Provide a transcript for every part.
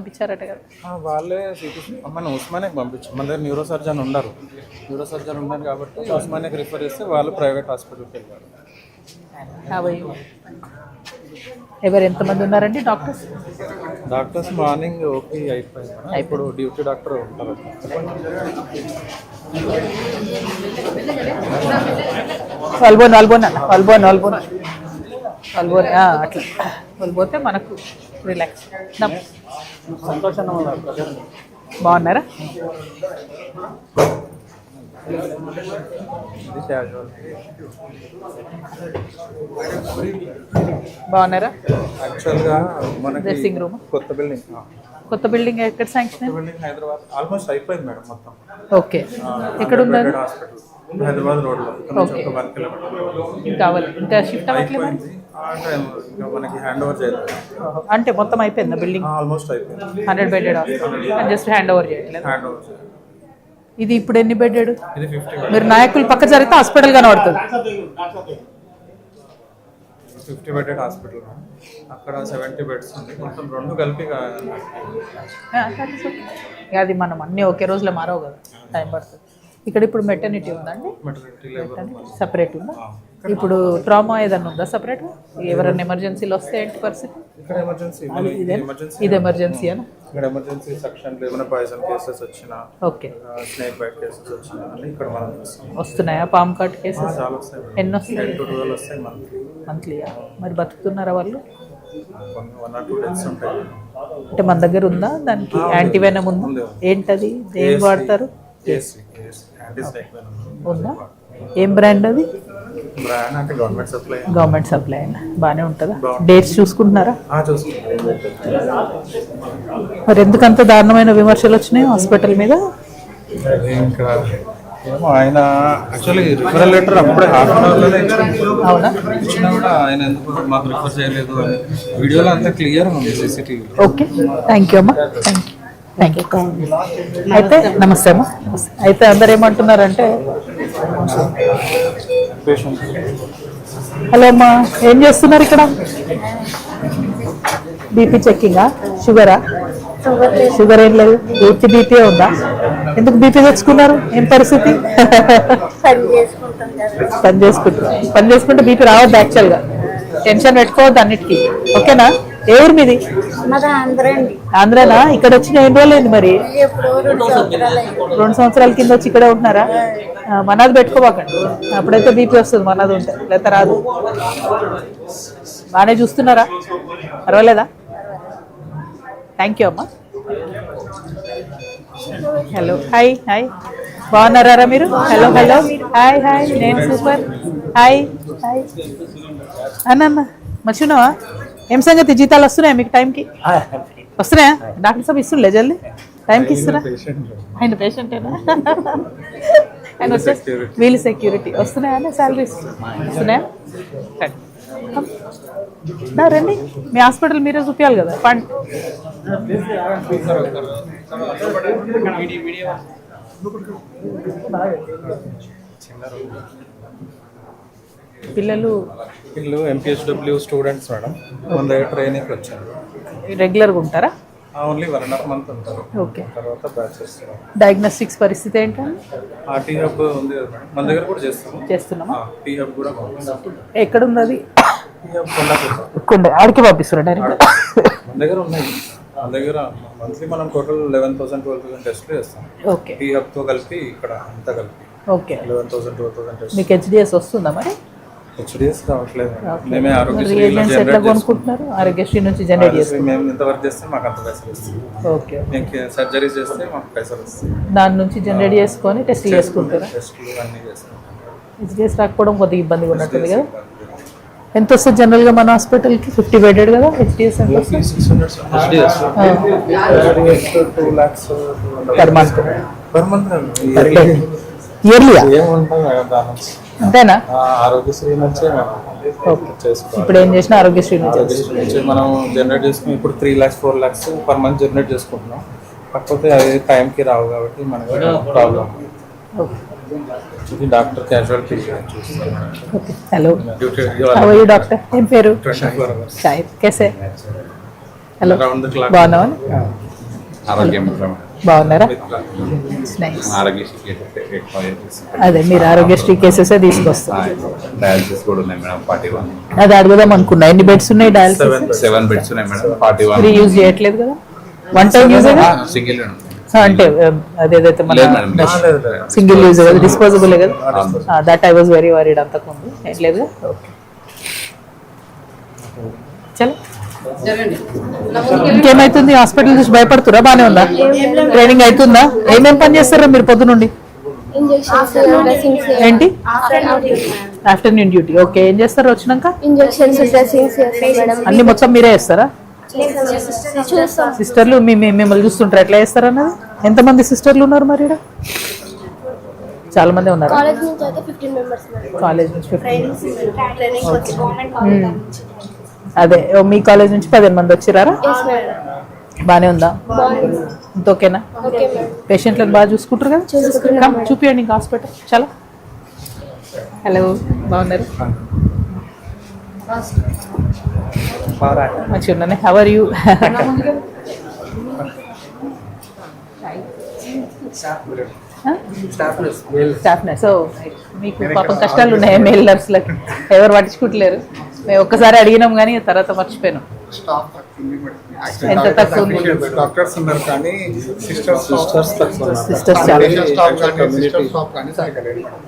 పంపించారట కదా. వాళ్ళే మన ఉస్మానియాకి పంపించాం మన దగ్గర న్యూరో సర్జన్ ఉండరు. న్యూరో సర్జన్ ఉన్నారు కాబట్టి ఉస్మానియాకి రిఫర్ చేస్తే వాళ్ళు ప్రైవేట్ హాస్పిటల్కి వెళ్ళారు. యాభై ఎవరు ఎంతమంది ఉన్నారండి డాక్టర్స్? డాక్టర్స్ మార్నింగ్ ఓపీ అయిపోయింది మేడం. ఇప్పుడు డ్యూటీ డాక్టర్ ఉంటారు వల్బోన్ వల్బోన్ అన్న వల్బోన్ వల్బోన్. వల్బోన్ ఆ, అట్లా. వల్బోతే మనకు రిలాక్స్ బాగున్నారా? బాగున్నారా? యాక్చువల్గా మనకి డ్రెస్సింగ్ రూమ్. కొత్త బిల్డింగ్. కొత్త బిల్డింగ్ ఎక్కడ శాంక్షన్? బిల్డింగ్ హైదరాబాద్. ఆల్మోస్ట్ అయిపోయింది మేడం మొత్తం. ఓకే. ఎక్కడ ఉందని హాస్పిటల్. హైదరాబాద్ వన్ కిలోమీటర్ కావాలి ఇంకా షిఫ్ట్ అవ్వట్లేదు? అయిపోయింది. ఆ టైం ఇంకా మనకి హ్యాండ్ ఓవర్ చేయలేదు అంటే మొత్తం అయిపోయిందా బిల్డింగ్ ఆల్మోస్ట్ అయిపోయింది. Hundred bedded just hand over చేయట్లేదు? హ్యాండ్ ఓవర్ ఇది ఇప్పుడు ఎన్ని బెడెడ్ మీరు నాయకులు పక్క జరిగితే హాస్పిటల్ కనబడుతుంది ఫిఫ్టీ బెడెడ్ హాస్పిటల్ అక్కడ సెవెంటీ బెడ్స్ ఉంది. మొత్తం రెండు కలిపి అది మనం అన్నీ ఒకే రోజులో మారవు కదా. టైం పడుతుంది. ఇక్కడ ఇప్పుడు మెటర్నిటీ ఉందండి మెటర్నిటీ లేబర్ సపరేట్ ఉందా? ఇప్పుడు ట్రామా ఏదన్నా ఉందా సపరేట్ ఎవరైనా ఎమర్జెన్సీలు వస్తే ఏంటి పరిస్థితి? ఇక్కడ ఎమర్జెన్సీ ఎమర్జెన్సీ ఇది ఎమర్జెన్సీ అని ఇక్కడ ఎమర్జెన్సీ సెక్షన్ ఏమైనా పాయిజన్ కేసెస్ వచ్చినా ఓకే. స్నేక్ బైట్ కేసెస్ వచ్చినా ఇక్కడ మనం వస్తున్నాయా పామ్ కట్ కేసెస్ చాలా వస్తాయి మేడం. ఎన్ని వస్తాయి? టు ట్వెల్వ్ వస్తాయి మంత్లీ మంత్లీయా మరి బతుకుతున్నారా వాళ్ళు? కొన్ని వన్ ఆర్ టూ డేస్ ఉంటాయి. అంటే మన దగ్గర ఉందా? దానికి యాంటీవెనమ్ ఉందా ఏంటది? ఏం వాడతారు? ఉందా ఏం బ్రాండ్ అది? గవర్నమెంట్ సప్లై అయినా బాగానే ఉంటుందా? డేట్స్ చూసుకుంటున్నారా? చూసుకుంటాం మరి ఎందుకంత దారుణమైన విమర్శలు వచ్చినాయి హాస్పిటల్ మీద? ఇంకా ఏమో ఆయన యాక్చువల్లీ రిఫరల్ లెటర్ అప్పుడే హాఫ్ అన్ అవర్లోనే అవునా? ఇచ్చినా కూడా ఆయన ఎందుకు మాకు రిఫర్ చేయలేదు అని. వీడియోలో అంతా క్లియర్ ఉంది సీసీటీవీ ఓకే థ్యాంక్ యూ అమ్మా. థ్యాంక్ యూ థ్యాంక్ యూ అయితే నమస్తే అమ్మా. అయితే అందరు ఏమంటున్నారంటే హలో అమ్మా ఏం చేస్తున్నారు ఇక్కడ? బీపీ చెక్కింగా షుగరా షుగర్ ఏం లేదు. పూర్తి బీపీ ఉందా? ఎందుకు బీపీ తెచ్చుకున్నారు? ఏం పరిస్థితి? పని చేసుకుంటాం కదా. పని చేసుకుంటారు పని చేసుకుంటే బీపీ రావద్దు యాక్చువల్గా టెన్షన్ పెట్టుకోవద్దు అన్నిటికీ. ఓకేనా ఏ ఊరు మీది? ఆంధ్రానా? ఇక్కడ వచ్చిన ఎన్ని రోజులు అయింది మరి రెండు సంవత్సరాలు కింద వచ్చి ఇక్కడే ఉంటున్నారా? మనాది పెట్టుకోబాకండి. అప్పుడైతే బీపీ వస్తుంది మనాది ఉంటే లేకపోతే రాదు. బాగానే చూస్తున్నారా? పర్వాలేదా? థ్యాంక్ యూ అమ్మా. హలో హాయ్ హాయ్ బాగున్నారా మీరు? హలో హలో హాయ్ హాయ్ నేను సూపర్. హాయ్ హాయ్ అన్న మర్చిపోయినావా ఏం సంగతి? జీతాలు వస్తున్నాయా మీకు టైంకి? వస్తున్నాయా? డాక్టర్ సాబ్ ఇస్తుండే జల్దీ? టైంకి ఇస్తున్నా ఆయన పేషెంటేనా? ఆయన వచ్చే వీళ్ళు సెక్యూరిటీ వస్తున్నాయా? శాలరీస్ వస్తున్నాయా? రండి. మీ హాస్పిటల్ మీరే చూపించాలి కదా. ఫండ్. పిల్లలు? వీళ్ళు ఎంపీహెచ్డబ్ల్యూ స్టూడెంట్స్ మేడం. మన దగ్గర ట్రైనింగ్ వచ్చారు. రెగ్యులర్గా ఉంటారా? Only one and half month ఉంటారు. ఓకే తర్వాత బ్యాచెస్ డయాగ్నోస్టిక్స్ పరిస్థితి ఏంటండి? ఆ టీ హబ్ ఉంది కదా మేడం. మన దగ్గర కూడా చేస్తాము. చేస్తున్నామా? టీ హబ్ కూడా ఎక్కడ ఉంది అది? T hub. కొండ ఆడికి పంపిస్తున్నా డైరెక్ట్ మన దగ్గర ఉన్నాయి. మన దగ్గర మంత్లీ మనం total eleven thousand twelve thousand టెస్ట్లు చేస్తాం. ఓకే టీ హబ్తో కలిపి ఇక్కడ అంతా కలిపి. Okay eleven thousand twelve thousand test మీకు హెచ్డిఎస్ వస్తుందా మరి? హెచ్డిఎస్ రావట్లేదు. మేమే ఆరోగ్యశ్రీలో రియేజెంట్స్ ఎట్లా కొనుక్కుంటున్నారు? ఆరోగ్యశ్రీ నుంచి జనరేట్ చేసుకుంటాం మేము ఎంత వర్క్ చేస్తే మాకు అంత పైసలు వస్తాయి. ఓకే మేము సర్జరీస్ చేస్తే మాకు పైసలు వస్తాయి. దాని నుంచి జనరేట్ చేసుకొని టెస్ట్ చేసుకుంటారా? టెస్ట్లు అన్నీ చేస్తాం హెచ్డిఎస్ రాకపోవడం కొద్దిగా ఇబ్బందిగా ఉన్నట్టుంది కదా? ఎంత వస్తుంది జనరల్గా మన హాస్పిటల్కి ఫిఫ్టీ బెడెడ్ కదా? HDS per month per month ఇయర్లీయా అంతేనా? ఆ, ఆరోగ్యశ్రీ నుంచే ఇప్పుడు ఏం చేసినా ఆరోగ్యశ్రీ నుంచి. మనం జనరేట్ చేసుకుని ఇప్పుడు three lakhs four lakhs per month generate చేసుకుంటున్నాం. కాకపోతే అది టైంకి రావు కాబట్టి మనకి problem doctor okay. Hello duty doctor ఏం పేరు? చాయ్ కేసే హలో రౌండ్ ద క్లాక్ బాగున్నావా? ఆరోగ్యం బాగున్నారా. అదే మీరు ఆరోగ్యశ్రీ కేసెస్ తీసుకొస్తారు. డయాలసిస్ కూడా ఉన్నాయి మేడం ఫార్టీ వన్. అది అడుగుదాం అనుకున్నా. ఎన్ని బెడ్స్ ఉన్నాయి డయాలసిస్ సెవెన్ బెడ్స్ ఉన్నాయి మేడం ఫార్టీ వన్. యూజ్ చేయట్లేదు కదా? వన్ టైం యూజ్ సింగిల్ అంటే అదేదైతే మన. సింగిల్ యూజ్ కదా? డిస్పోజబుల్ కదా? That I was very worried అంతకుముందు. ఏం లేదు? చలో. ఇంకేమైతుంది? హాస్పిటల్ చూసి భయపడుతురా? బానే ఉందా? ట్రైనింగ్ అవుతుందా ఏమేం పని చేస్తారా మీరు పొద్దు నుండి? ఏంటి? ఆఫ్టర్నూన్ డ్యూటీ ఓకే ఏం చేస్తారు వచ్చినాక? ఇంజెక్షన్స్ డ్రెస్సింగ్స్ చేస్తాం మేడం. అన్ని మొత్తం మీరే చేస్తారా? చూస్తాం. సిస్టర్లు మిమ్మల్ని చూస్తుంటారు. ఎట్లా చేస్తారు అన్నది? ఎంతమంది సిస్టర్లు ఉన్నారు మరి ఈడ? చాలా మంది ఉన్నారు. కాలేజ్ నుంచి అయితే ఫిఫ్టీన్ అదే ఓ మీ కాలేజ్ నుంచి పదిహేను మంది వచ్చిరారా? బానే ఉందా? ఇంత ఓకేనా? ఓకే మేడం పేషెంట్లను బాగా చూసుకుంటారు కదా చూపియండి ఇంకా హాస్పిటల్. చాలా. హలో బాగున్నారు? మంచిగా ఉన్నాను. How are you staff nurse so మీకు పాపం కష్టాలు ఉన్నాయి? మెయిల్ నర్స్లకి ఎవరు పట్టించుకుంటలేరు. మేము ఒక్కసారి అడిగినాం కానీ తర్వాత మర్చిపోయాను. ఎంత తక్కువ డాక్టర్స్ ఉన్నారు కానీ సిస్టర్స్ సిస్టర్స్.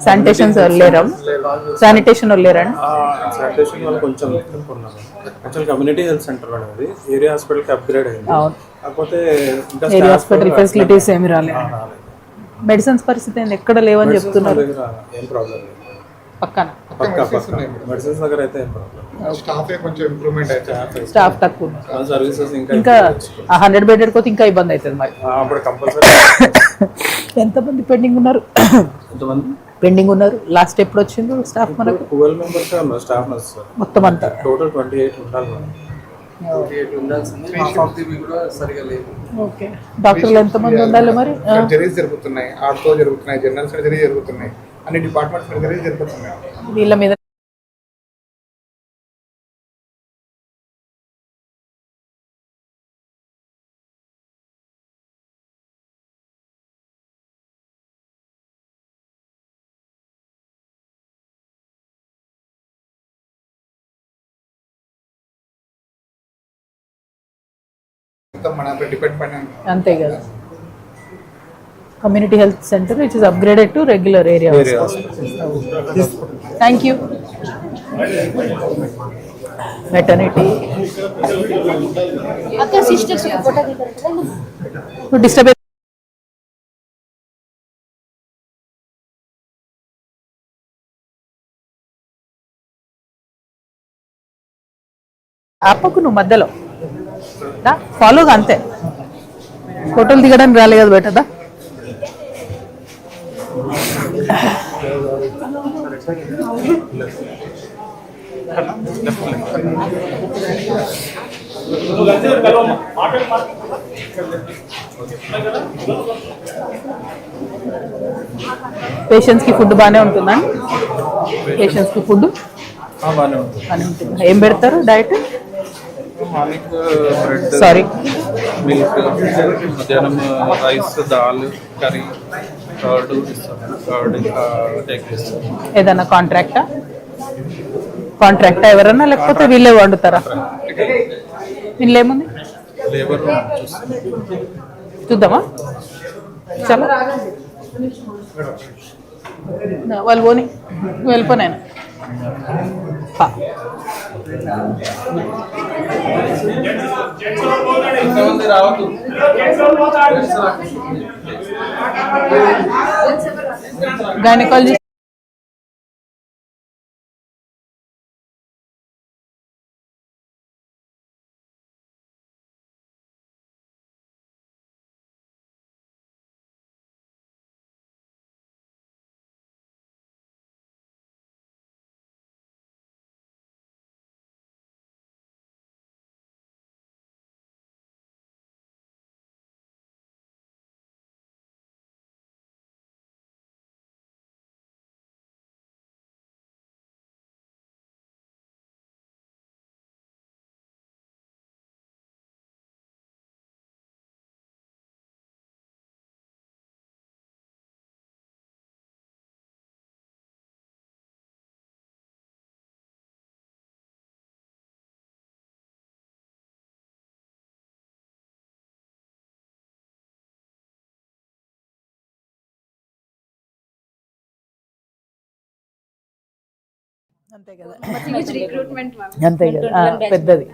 శానిటేషన్ లేరా శానిటేషన్ లేరండి శానిటేషన్ వాళ్ళు కొంచెం తక్కువ ఉన్నారు. యాక్చువల్ కమ్యూనిటీ హెల్త్ సెంటర్ అనేది ఏరియా హాస్పిటల్కి అప్గ్రేడ్ అయింది. కాకపోతే ఏరియా హాస్పిటల్ ఫెసిలిటీస్ ఏమి రాలేదు. మెడిసిన్స్ పరిస్థితి? ఎక్కడ లేవని చెప్తున్నారు. ఏం ప్రాబ్లం పక్కన. దగ్గర అయితే స్టాఫే కొంచెం ఇంప్రూవ్మెంట్ అయితే స్టాఫ్ తక్కువ. ఇంకా ఇంకా ఆ హండ్రెడ్ బెడెడ్ పోతే ఇంకా ఇబ్బంది అవుతుంది మరి. కంపల్సరీ ఎంతమంది పెండింగ్ ఉన్నారు? పెండింగ్ ఉన్నారు. లాస్ట్ ఎప్పుడు వచ్చింది స్టాఫ్ మనకు? Twelve members staff nurse. మొత్తం అంతా. టోటల్ ట్వంటీ ఎయిట్ ఉండాలి డాక్టర్లు ఎంతమంది ఉండాలి మరి? జరుగుతున్నాయి. ఆర్తో జరుగుతున్నాయి. జనరల్ సర్జరీ జరుగుతున్నాయి. అన్ని డిపార్ట్మెంట్ సర్జరీస్ జరుగుతున్నాయి వీళ్ళ మీద మన డిపెండ్ పైన అంతే కదా. Community health centre which is upgraded to regular area thank you maternity అక్కడ సిస్టర్స్ ఫోటో దిగుతారు డిస్టర్బ్ ఆపకు నువ్వు మధ్యలో. ఫాలోగా అంతే. ఫోటోలు దిగడానికి రాలే కదా బెటదా పేషెంట్స్కి ఫుడ్ బాగానే ఉంటుందా? పేషెంట్స్కి ఫుడ్ బాగానే ఉంటుంది. ఏం పెడతారు డైట్ సారీ మిల్క్ మధ్యాహ్నం రైస్ దాల్ కర్రీ కర్డ్ ఇస్తాం కర్డ్ ఇంకా టేక్ చేస్తాం ఏదన్నా కాంట్రాక్టా కాంట్రాక్టా ఎవరన్నా? లేకపోతే వీళ్ళే వండుతారా? వీళ్ళు ఏముంది లేబర్ చూస్తాం చూద్దామా? చలో. నా, వాళ్ళు పోని. ఎంతమంది రావద్దు? गायनेकोलॉजी అంతే కదా. రిక్రూట్మెంట్ అంతే కదా. పెద్దది.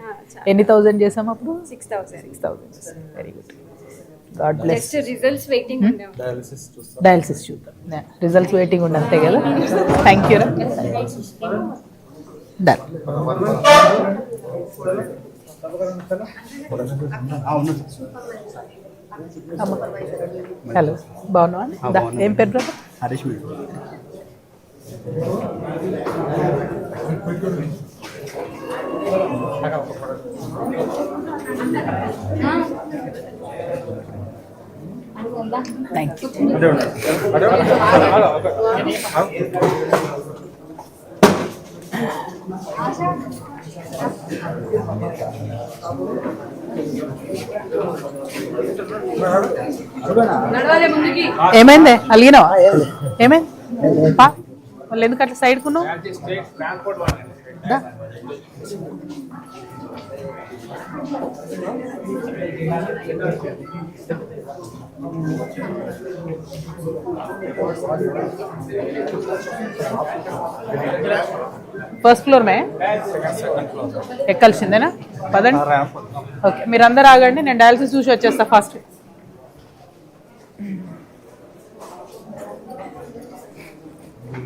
ఎన్ని థౌజండ్ చేసాం. అప్పుడు six thousand six thousand very good God bless results waiting dialysis చూద్దాం. రిజల్ట్స్ వెయిటింగ్ ఉండి అంతే కదా. థ్యాంక్ యూ డన్ హలో బాగున్నావా? ఏం పేరు brother Harish madam. Thank you. ఏమైంది? అలిగినావా? ఏమైంది? పా వాళ్ళు ఎందుకు అట్లా సైడ్ కున్నావు దా. ఫస్ట్ ఫ్లోర్ మే? ఎక్కాల్సిందేనా? పదండి. ఓకే మీరు అందరు ఆగండి నేను డయాలసిస్ చూసి వచ్చేస్తా ఫాస్ట్ బిల్డింగ్ ఓల్డ్ అయిపోయింది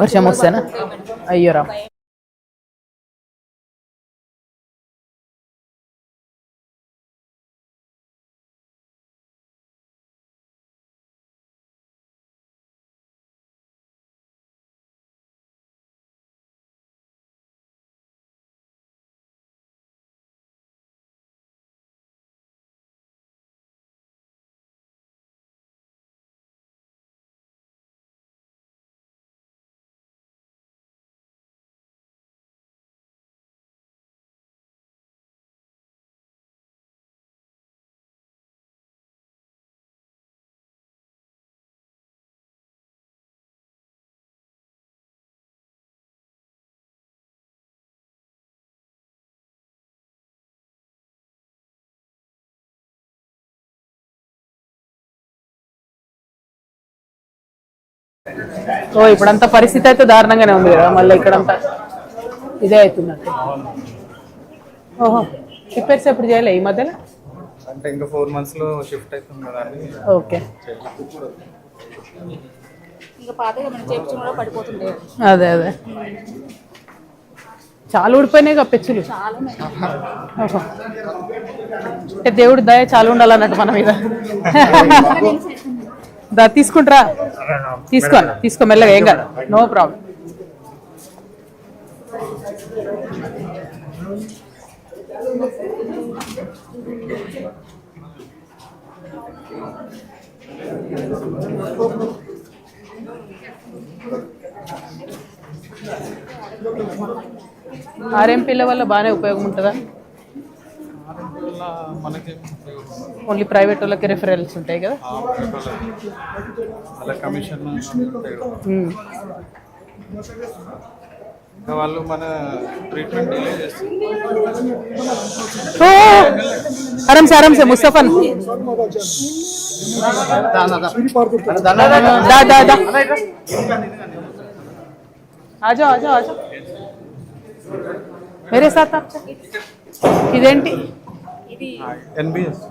వర్షం వస్తేనా? అయ్యో ఓ ఇప్పుడంతా పరిస్థితి అయితే దారుణంగానే ఉంది కదా మళ్ళీ ఇక్కడంతా ఇదే అవుతున్నట్టు. ఓహో రిపేర్స్ ఎప్పుడు చేయలే ఈ మధ్యలో అంటే ఇంకా ఫోర్ మంత్స్లో షిఫ్ట్ అవుతుంది కదా ఓకే. అదే అదే. చాలా ఊడిపోయినాయి కదా పెచ్చులు. అంటే దేవుడి దయ చాలా ఉండాలన్నట్టు మన మీద. దా తీసుకుంటారా. తీసుకో తీసుకో మెల్లగా ఏం కాదు. నో ప్రాబ్లం ఆర్ఎంపీల వల్ల బాగానే ఉపయోగం ఉంటుందా? వల్ల మనకి ఓన్లీ ప్రైవేట్ వాళ్ళకి రెఫరల్స్ ఉంటాయి కదా ఆ పెట్రోల్ అలా కమిషన్ ఉంటాయి కదా. మ్మ్. ఇంకా వాళ్ళు మన ట్రీట్మెంట్ డిలే చేస్తారు ఓ ఆరామ్ से आराम से मुस्तफन दा दा दा आ जाओ आ जाओ आ जाओ मेरे साथ आप ఇదేంటి ఇది ఎన్బిఎస్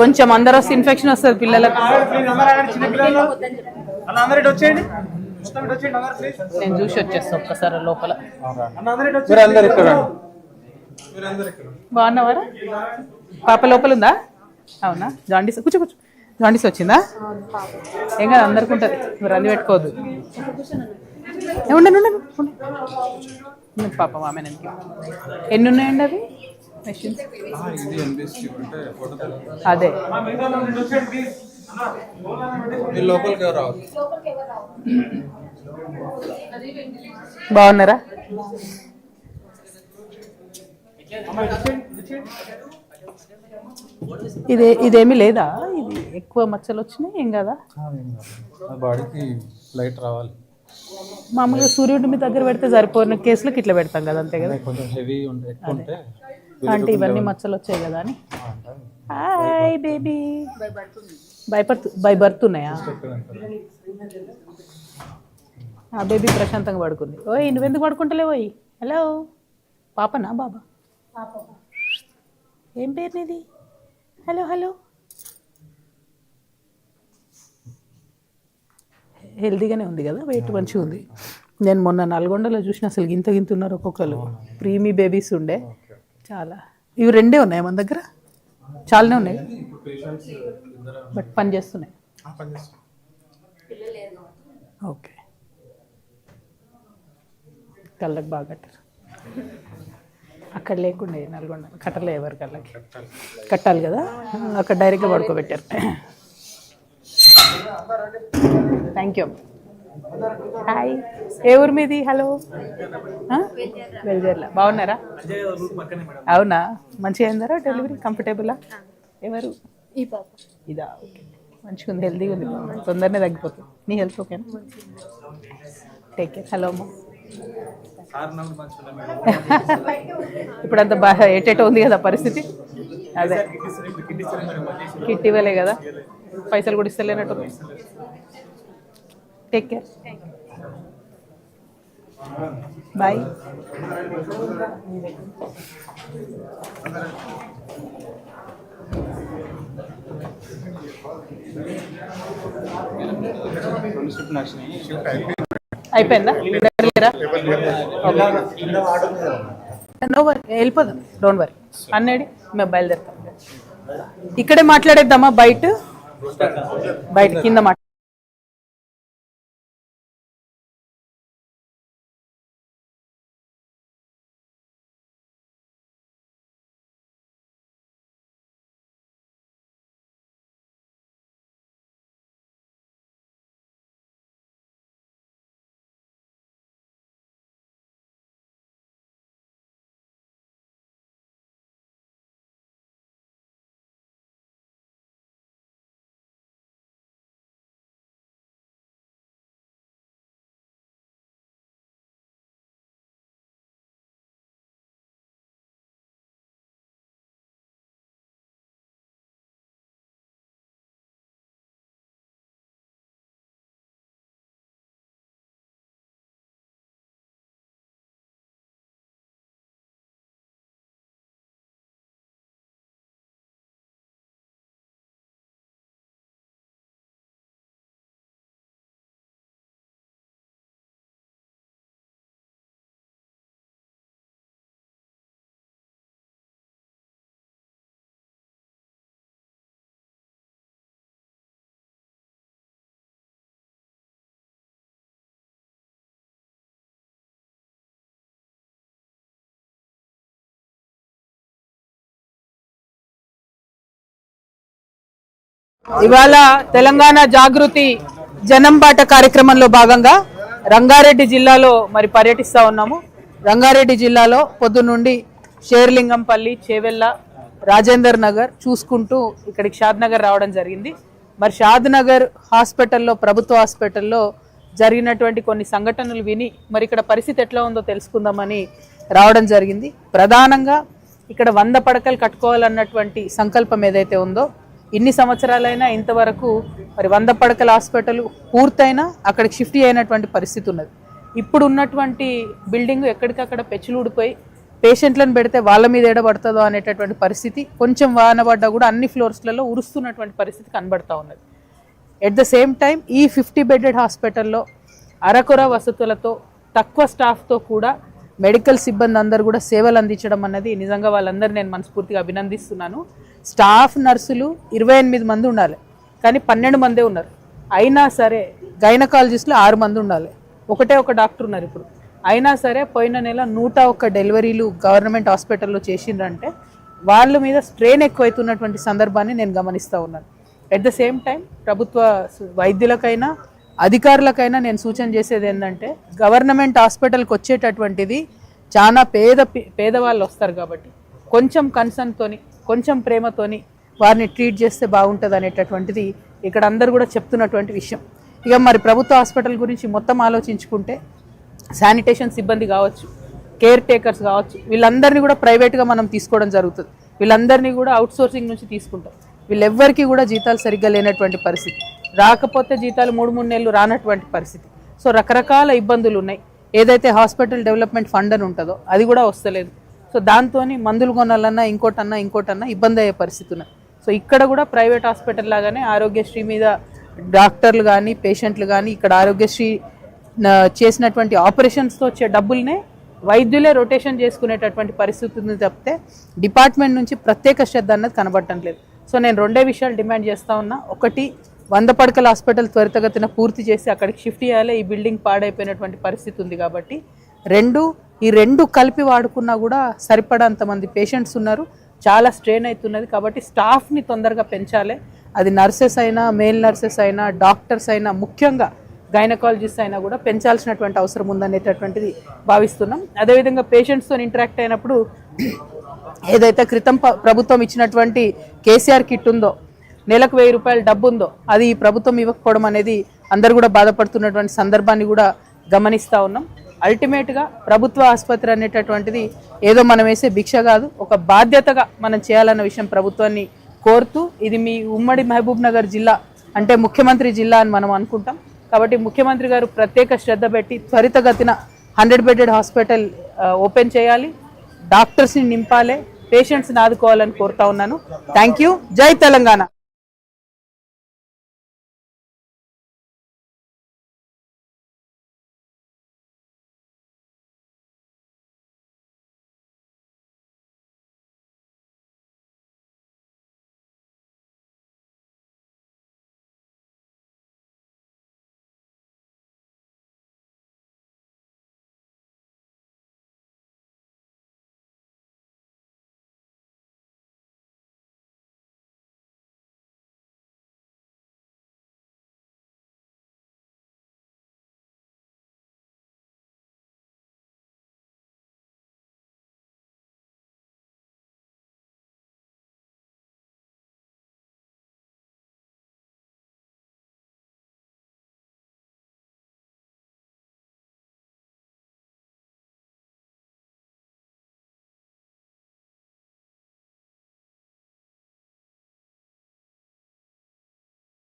కొంచెం అందరూ వస్తే ఇన్ఫెక్షన్ వస్తుంది పిల్లలకు. నేను చూసి వచ్చేస్తా ఒక్కసారి లోపల. బాగున్నావారా? పాప లోపల ఉందా? అవునా? జాండీస్ కూర్చో కూర్చో. జాండీస్ వచ్చిందా? ఏం కాదు అందరికి ఉంటుంది. మీరు అన్ని పెట్టుకోవద్దు. ఏ, ఉండండి ఉండండి ఉండండి. ఉన్నది పాపం ఆమె ఎన్ని ఉన్నాయండి అవి? మెషిన్స్. అదే. లోపలికి బాగున్నారా? ఇదే ఇదేమీ లేదా? ఇది ఎక్కువ మచ్చలు వచ్చినాయి ఏం కదా? బాడీకి లైట్ రావాలి. మామూలుగా సూర్యుడి మీ దగ్గర పెడితే సరిపోయిన కేసులకు ఇట్లా పెడతాం కదా అంతే కదా? కొంచెం హెవీ ఉంటే అంటే ఇవన్నీ మచ్చలు వచ్చాయి కదా అని. హాయ్ బేబీ భయపడుతు బై బర్త్ ఉన్నాయా ఆ బేబీ ప్రశాంతంగా పడుకుంది. ఓయ్ నువ్వెందుకు పడుకుంటలేవు ఓయ్? హలో పాపనా బాబా? ఏం పేరు నీది? హలో హలో హెల్తీగానే ఉంది కదా వెయిట్ మంచిగా ఉంది. నేను మొన్న నల్గొండలో చూసిన అసలు గింత గింత ఉన్నారు ఒక్కొక్కరు. ప్రీమీ బేబీస్ ఉండే. చాలా. ఇవి రెండే ఉన్నాయి మన దగ్గర? చాలానే ఉన్నాయి. బట్ పని చేస్తున్నాయి. ఓకే. కళ్ళకి బాగా కట్టారు. అక్కడ లేకుండే నల్గొండ కట్టలే ఎవరి కళ్ళకి. కట్టాలి. కదా. అక్కడ డైరెక్ట్గా పడుకోబెట్టారు. థ్యాంక్ యూ హాయ్ ఏ ఊరు మీది? హలో వెల్జర్ల బాగున్నారా? అవునా? మంచిగా అయిందరా డెలివరీ? కంఫర్టబులా? ఎవరు? ఇదా. ఓకే మంచిగా ఉంది హెల్తీగా ఉంది తొందరనే తగ్గిపోతుంది. నీ హెల్త్ ఓకేనా? టేక్ కేర్ హలో అమ్మ. ఇప్పుడు అంత బాగా ఏటేటో ఉంది కదా పరిస్థితి. అదే. కిట్ ఇవ్వలే కదా. పైసలు కూడా ఇస్తలేనట్టు టేక్ కేర్ బాయ్ అయిపోయిందా? నో వరీ వెళ్ళిపోదాం. డోంట్ వరీ అన్నడి మేము బయలుదేరుతాం. ఇక్కడే మాట్లాడేద్దామా? బయట? బయట కింద మాట్లా ఇవాళ తెలంగాణ జాగృతి జనంబాట కార్యక్రమంలో భాగంగా రంగారెడ్డి జిల్లాలో మరి పర్యటిస్తా ఉన్నాము. రంగారెడ్డి జిల్లాలో పొద్దునుండి షేర్లింగంపల్లి చేవెళ్ళ రాజేందర్ నగర్ చూసుకుంటూ ఇక్కడికి షాద్ నగర్ రావడం జరిగింది. మరి షాద్ నగర్ హాస్పిటల్లో ప్రభుత్వ హాస్పిటల్లో జరిగినటువంటి కొన్ని సంఘటనలు విని మరి ఇక్కడ పరిస్థితి ఎట్లా ఉందో తెలుసుకుందామని రావడం జరిగింది. ప్రధానంగా ఇక్కడ వంద పడకలు కట్టుకోవాలన్నటువంటి సంకల్పం ఏదైతే ఉందో ఇన్ని సంవత్సరాలైనా ఇంతవరకు మరి వంద పడకల హాస్పిటల్ పూర్తయినా అక్కడికి షిఫ్ట్ అయినటువంటి పరిస్థితి ఉన్నది. ఇప్పుడు ఉన్నటువంటి బిల్డింగ్ ఎక్కడికక్కడ పెచ్చులు ఊడిపోయి పేషెంట్లను పెడితే వాళ్ళ మీద ఎడబడుతుందో అనేటటువంటి పరిస్థితి కొంచెం వాన పడ్డా కూడా అన్ని ఫ్లోర్స్లలో ఉరుస్తున్నటువంటి పరిస్థితి కనబడతా ఉన్నది. ఎట్ ద సేమ్ టైం ఈ ఫిఫ్టీ బెడెడ్ హాస్పిటల్లో అరకొర వసతులతో తక్కువ స్టాఫ్తో కూడా మెడికల్ సిబ్బంది అందరూ కూడా సేవలు అందించడం అన్నది నిజంగా వాళ్ళందరూ నేను మనస్ఫూర్తిగా అభినందిస్తున్నాను. స్టాఫ్ నర్సులు ఇరవై ఎనిమిది మంది ఉండాలి. కానీ పన్నెండు మందే ఉన్నారు. అయినా సరే గైనకాలజిస్టులు ఆరు మంది ఉండాలి. ఒకటే ఒక డాక్టర్ ఉన్నారు ఇప్పుడు. అయినా సరే పోయిన నెల నూట ఒక్క డెలివరీలు గవర్నమెంట్ హాస్పిటల్లో చేసిండ్రంటే వాళ్ళ మీద స్ట్రెయిన్ ఎక్కువైతున్నటువంటి సందర్భాన్ని నేను గమనిస్తూ ఉన్నాను. ఎట్ ద సేమ్ టైం ప్రభుత్వ వైద్యులకైనా అధికారులకైనా నేను సూచన చేసేది ఏంటంటే గవర్నమెంట్ హాస్పిటల్కి వచ్చేటటువంటిది చాలా పేద పేదవాళ్ళు వస్తారు కాబట్టి. కొంచెం కన్సర్న్తోని కొంచెం ప్రేమతోని వారిని ట్రీట్ చేస్తే బాగుంటుంది అనేటటువంటిది ఇక్కడ అందరు కూడా చెప్తున్నటువంటి విషయం. ఇక మరి ప్రభుత్వ హాస్పిటల్ గురించి మొత్తం ఆలోచించుకుంటే శానిటేషన్ సిబ్బంది కావచ్చు కేర్ టేకర్స్ కావచ్చు వీళ్ళందరినీ కూడా ప్రైవేట్గా మనం తీసుకోవడం జరుగుతుంది. వీళ్ళందరినీ కూడా అవుట్సోర్సింగ్ నుంచి తీసుకుంటాం. వీళ్ళెవ్వరికీ కూడా జీతాలు సరిగ్గా లేనటువంటి పరిస్థితి. రాకపోతే జీతాలు మూడు మూడు నెలలు రానటువంటి పరిస్థితి. సో రకరకాల ఇబ్బందులు ఉన్నాయి. ఏదైతే హాస్పిటల్ డెవలప్మెంట్ ఫండ్ అని ఉంటుందో అది కూడా వస్తలేదు. సో దాంతో మందులు కొనాలన్నా ఇంకోటన్నా ఇంకోటన్నా ఇబ్బంది అయ్యే పరిస్థితి ఉన్నది. సో ఇక్కడ కూడా ప్రైవేట్ హాస్పిటల్ లాగానే ఆరోగ్యశ్రీ మీద డాక్టర్లు కానీ పేషెంట్లు కానీ ఇక్కడ ఆరోగ్యశ్రీ చేసినటువంటి ఆపరేషన్స్తో వచ్చే డబ్బుల్నే వైద్యులే రొటేషన్ చేసుకునేటటువంటి పరిస్థితి ఉంది తప్పితే డిపార్ట్మెంట్ నుంచి ప్రత్యేక శ్రద్ధ అన్నది కనబడటం లేదు. సో నేను రెండే విషయాలు డిమాండ్ చేస్తూ ఉన్నా. ఒకటి వంద పడకల హాస్పిటల్ త్వరితగతిన పూర్తి చేసి అక్కడికి షిఫ్ట్ చేయాలి. ఈ బిల్డింగ్ పాడైపోయినటువంటి పరిస్థితి ఉంది కాబట్టి. రెండు ఈ రెండు కలిపి వాడుకున్నా కూడా సరిపడంత మంది పేషెంట్స్ ఉన్నారు. చాలా స్ట్రెయిన్ అవుతున్నది కాబట్టి స్టాఫ్ని తొందరగా పెంచాలి. అది నర్సెస్ అయినా మేల్ నర్సెస్ అయినా డాక్టర్స్ అయినా ముఖ్యంగా గైనకాలజిస్ట్ అయినా కూడా పెంచాల్సినటువంటి అవసరం ఉందనేటటువంటిది భావిస్తున్నాం. అదేవిధంగా పేషెంట్స్తో ఇంటరాక్ట్ అయినప్పుడు ఏదైతే క్రితం ప్రభుత్వం ఇచ్చినటువంటి కేసీఆర్ కిట్ ఉందో నెలకు వెయ్యి రూపాయల డబ్బు ఉందో అది ఈ ప్రభుత్వం ఇవ్వకపోవడం అనేది అందరు కూడా బాధపడుతున్నటువంటి సందర్భాన్ని కూడా గమనిస్తూ ఉన్నాం. అల్టిమేట్గా ప్రభుత్వ ఆసుపత్రి అనేటటువంటిది ఏదో మనం వేసే భిక్ష కాదు ఒక బాధ్యతగా మనం చేయాలన్న విషయం ప్రభుత్వాన్ని కోరుతూ ఇది మీ ఉమ్మడి మహబూబ్ నగర్ జిల్లా అంటే ముఖ్యమంత్రి జిల్లా అని మనం అనుకుంటాం. కాబట్టి ముఖ్యమంత్రి గారు ప్రత్యేక శ్రద్ధ పెట్టి త్వరితగతిన హండ్రెడ్ బెడెడ్ హాస్పిటల్ ఓపెన్ చేయాలి. డాక్టర్స్ని నింపాలి పేషెంట్స్ని ఆదుకోవాలని కోరుతా ఉన్నాను. Thank you. జై తెలంగాణ.